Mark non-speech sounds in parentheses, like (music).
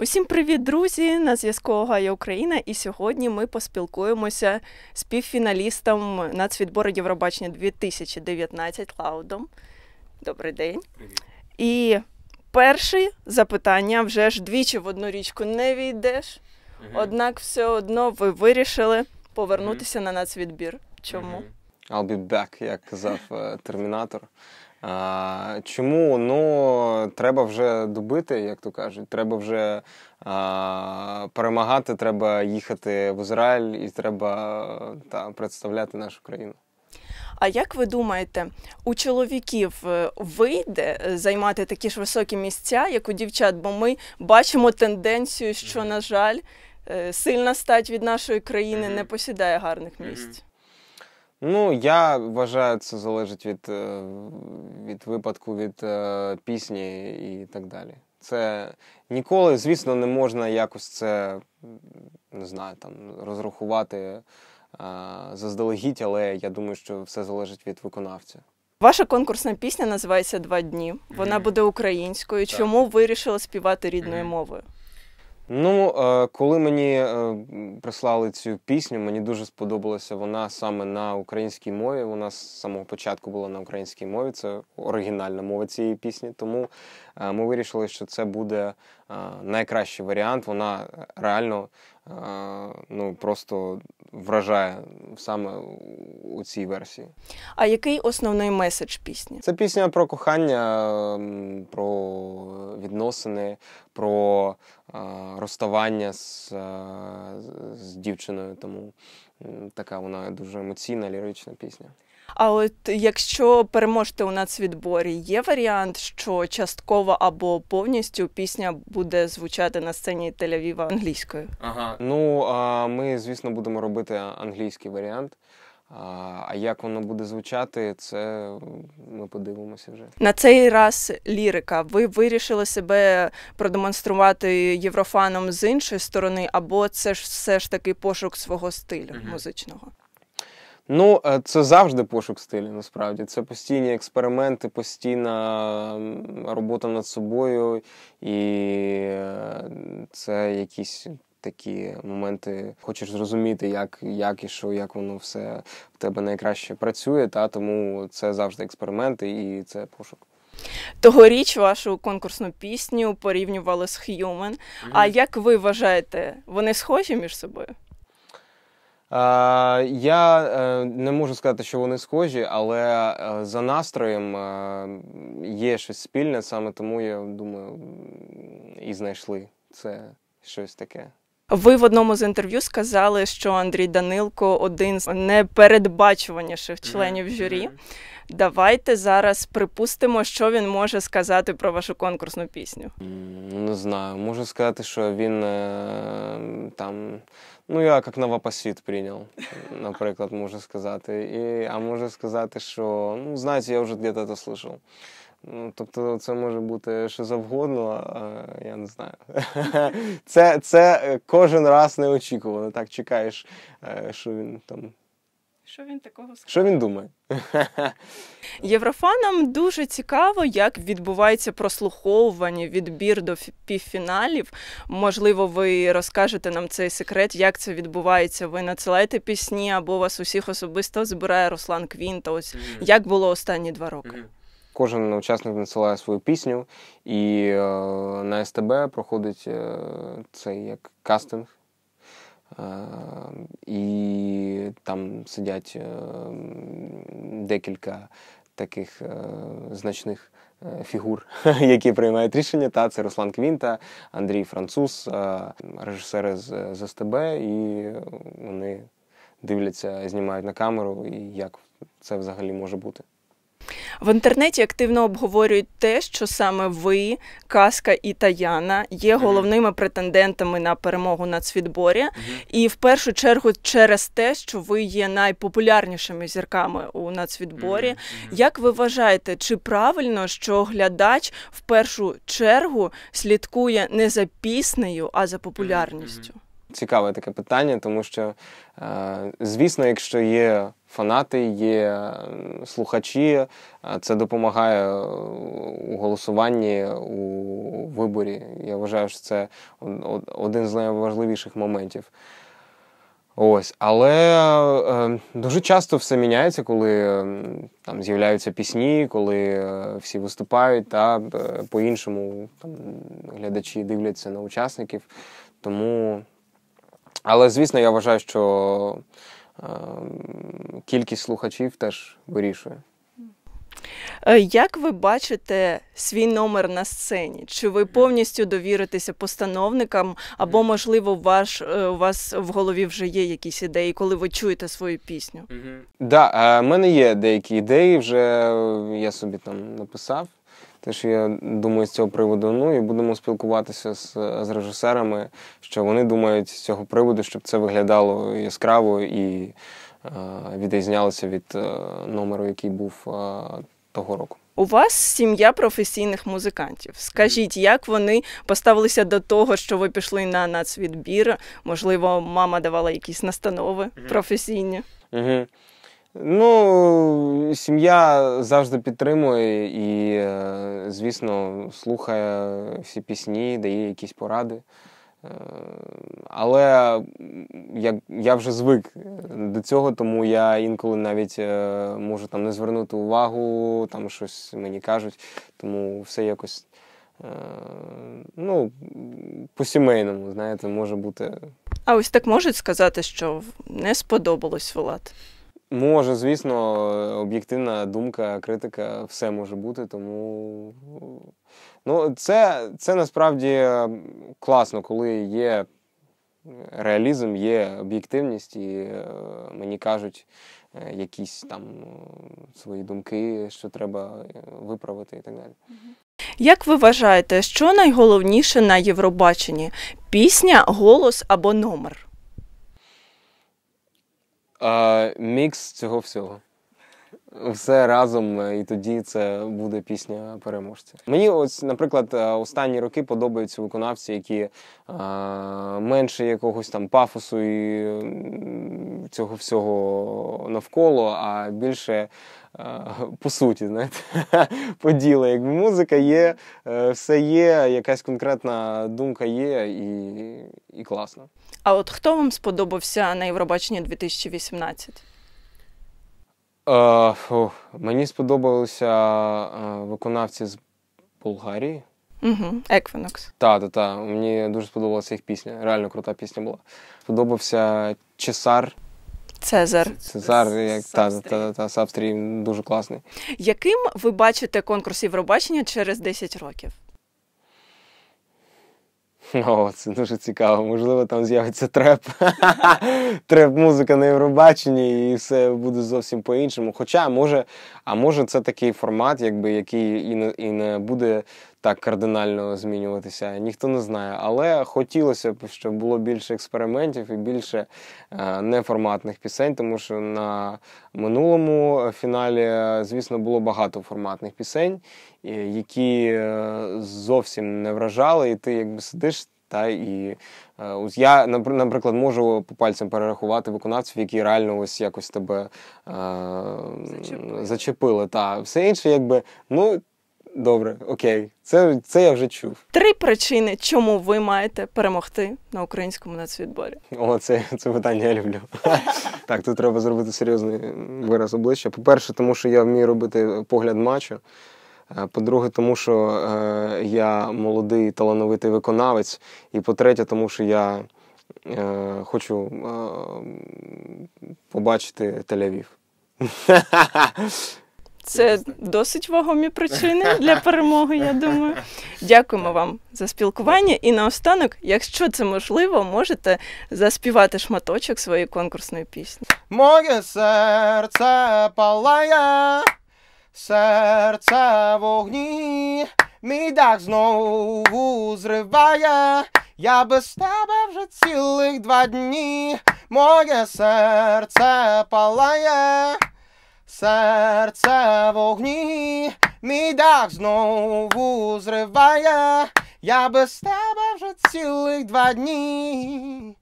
Усім привіт, друзі! На зв'язку Гая Україна. І сьогодні ми поспілкуємося з півфіналістом нацвідбору Євробачення 2019 Лаудом. Добрий день. Привіт. І перше запитання вже ж двічі в одну річку не війдеш, однак все одно ви вирішили повернутися на нацвідбір. Чому? I'll be back, як казав е, термінатор. А, чому? Ну, треба вже добити, як то кажуть. Треба вже а, перемагати, треба їхати в Ізраїль і треба та, представляти нашу країну. А як ви думаєте, у чоловіків е, вийде е, займати такі ж високі місця, як у дівчат? Бо ми бачимо тенденцію, що, на жаль, е, сильна стать від нашої країни не посідає гарних місць. Ну, я вважаю, це залежить від, е, від випадку, від е, пісні і так далі. Це ніколи, звісно, не можна якось це не знаю, там розрахувати а, заздалегідь, але я думаю, що все залежить від виконавця. Ваша конкурсна пісня називається Два дні. Вона буде українською. Так. Чому вирішили співати рідною мовою? Ну, е, коли мені е, прислали цю пісню, мені дуже сподобалася вона саме на українській мові. Вона з самого початку була на українській мові. Це оригінальна мова цієї пісні. Тому е, ми вирішили, що це буде найкращий варіант. Вона реально ну, просто вражає саме у цій версії. А який основний меседж пісні? Це пісня про кохання, про відносини, про розставання з, з дівчиною. Тому така вона дуже емоційна, лірична пісня. А от якщо переможете у нацвідборі, є варіант, що частково або повністю пісня буде звучати на сцені Тель-Авіва англійською? Ага. Ну, а ми, звісно, будемо робити англійський варіант. А як воно буде звучати, це ми подивимося вже. На цей раз лірика. Ви вирішили себе продемонструвати єврофаном з іншої сторони, або це ж все ж таки пошук свого стилю Мгм. музичного? Ну, е, це завжди пошук стилю, насправді. Це постійні експерименти, постійна робота над собою, і е, це якісь такі моменти. Хочеш зрозуміти, як, як і що, як воно все в тебе найкраще працює. Та тому це завжди експерименти і це пошук. Тогоріч вашу конкурсну пісню порівнювали з Human. А як ви вважаєте, вони схожі між собою? Е, я е, не можу сказати, що вони схожі, але е, за настроєм е, є щось спільне, саме тому я думаю, і знайшли це щось таке. Ви в одному з інтерв'ю сказали, що Андрій Данилко один з непередбачуваніших членів журі. Давайте зараз припустимо, що він може сказати про вашу конкурсну пісню. Не знаю, можу сказати, що він е, там, ну я як новопосвіт прийняв, наприклад, можу сказати. І, а можу сказати, що ну, знаєте, я вже десь це слышав. Ну, тобто це може бути що завгодно, а, я не знаю. (laughs) Це, це е, кожен раз неочікувано. Так чекаєш, е, що він там. Що він такого сказав? Що він думає? (laughs) Єврофанам дуже цікаво, як відбувається прослуховування, відбір до півфіналів. Можливо, ви розкажете нам цей секрет, як це відбувається. Ви надсилаєте пісні або вас усіх особисто збирає Руслан Квінта. Ось як було останні два роки. Кожен учасник надсилає свою пісню, і е, на СТБ проходить е, цей як кастинг. Е, і там сидять декілька таких значних фігур, (laughs) які приймають рішення. Та це Руслан Квінта, Андрій Француз, режисери з СТБ, і вони дивляться, знімають на камеру, і як це взагалі може бути. В інтернеті активно обговорюють те, що саме ви, Казка і Таяна є головними претендентами на перемогу на цвітборі. І в першу чергу через те, що ви є найпопулярнішими зірками у нацвідборі. Як ви вважаєте, чи правильно, що глядач в першу чергу слідкує не за піснею, а за популярністю? Цікаве таке питання, тому що, е, звісно, якщо є фанати, є слухачі, це допомагає у голосуванні у виборі. Я вважаю, що це один з найважливіших моментів. Ось, але е, дуже часто все міняється, коли е, там з'являються пісні, коли е, всі виступають, та е, по-іншому там глядачі дивляться на учасників. Тому, але звісно, я вважаю, що е, кількість слухачів теж вирішує. Е, як ви бачите свій номер на сцені? Чи ви повністю довіритеся постановникам, або, можливо, ваш, е, у вас в голові вже є якісь ідеї, коли ви чуєте свою пісню? Так, да, в мене є деякі ідеї, вже я собі там написав. Теж я думаю з цього приводу. Ну і будемо спілкуватися з з режисерами, що вони думають з цього приводу, щоб це виглядало яскраво і е, відрізнялося від е, номеру, який був е, того року. У вас сім'я професійних музикантів. Скажіть, як вони поставилися до того, що ви пішли на нацвідбір? Можливо, мама давала якісь настанови професійні? Угу. Ну, сім'я завжди підтримує і, е, звісно, слухає всі пісні, дає якісь поради. Е, але я я вже звик до цього, тому я інколи навіть е, можу там не звернути увагу, там щось мені кажуть, тому все якось ну, по-сімейному, знаєте, може бути. А ось так можуть сказати, що не сподобалось Влад? Може, звісно, об'єктивна думка, критика, все може бути, тому ну, це це насправді класно, коли є реалізм, є об'єктивність, і е, мені кажуть е, якісь там свої думки, що треба е, виправити і так далі. Як ви вважаєте, що найголовніше на Євробаченні? Пісня, голос або номер? А, Мікс цього всього. Все разом, е, і тоді це буде пісня переможця. Мені, ось, наприклад, е, останні роки подобаються виконавці, які а, менше якогось там пафосу і цього всього навколо, а більше по суті, знаєте, (laughs) по ділу. Якби музика є, е, все є, якась конкретна думка є, і, і класно. А от хто вам сподобався на Євробаченні 2018? Е, фу, мені сподобалися е, виконавці з Болгарії. Угу, Еквінокс. Так, так, так. Мені дуже сподобалася їх пісня. Реально крута пісня була. Сподобався Чесар. Цезар. Цезар, як та, та, та, Австрії дуже класний. Яким ви бачите конкурс Євробачення через 10 років? О, (laughs) це дуже цікаво. Можливо, там з'явиться треп. (laughs) Треп-музика на Євробаченні, і все буде зовсім по-іншому. Хоча, може, а може, це такий формат, якби, який і не, і не буде так кардинально змінюватися. Ніхто не знає. Але хотілося б, щоб було більше експериментів і більше е, неформатних пісень, тому що на минулому фіналі, звісно, було багато форматних пісень, які е, зовсім не вражали, і ти якби сидиш. Та і е, ось я наприклад можу по пальцям перерахувати виконавців, які реально ось якось тебе е, зачепили. зачепили. Та все інше, якби ну Добре, окей, це це я вже чув. Три причини, чому ви маєте перемогти на українському нацвідборі. О, це це питання я люблю. (laughs) Так, тут треба зробити серйозний вираз обличчя. По-перше, тому що я вмію робити погляд мачо. По-друге, тому що е, я молодий талановитий виконавець. І по-третє, тому що я е, хочу е, побачити Тель-Авів. Це досить вагомі причини для перемоги, я думаю. Дякуємо вам за спілкування. І наостанок, якщо це можливо, можете заспівати шматочок своєї конкурсної пісні. Моє серце палає, серце вогні, мій дах знову зриває. Я без тебе вже цілих два дні. Моє серце палає серце вогні, мій дах знову зриває, я без тебе вже цілих два дні.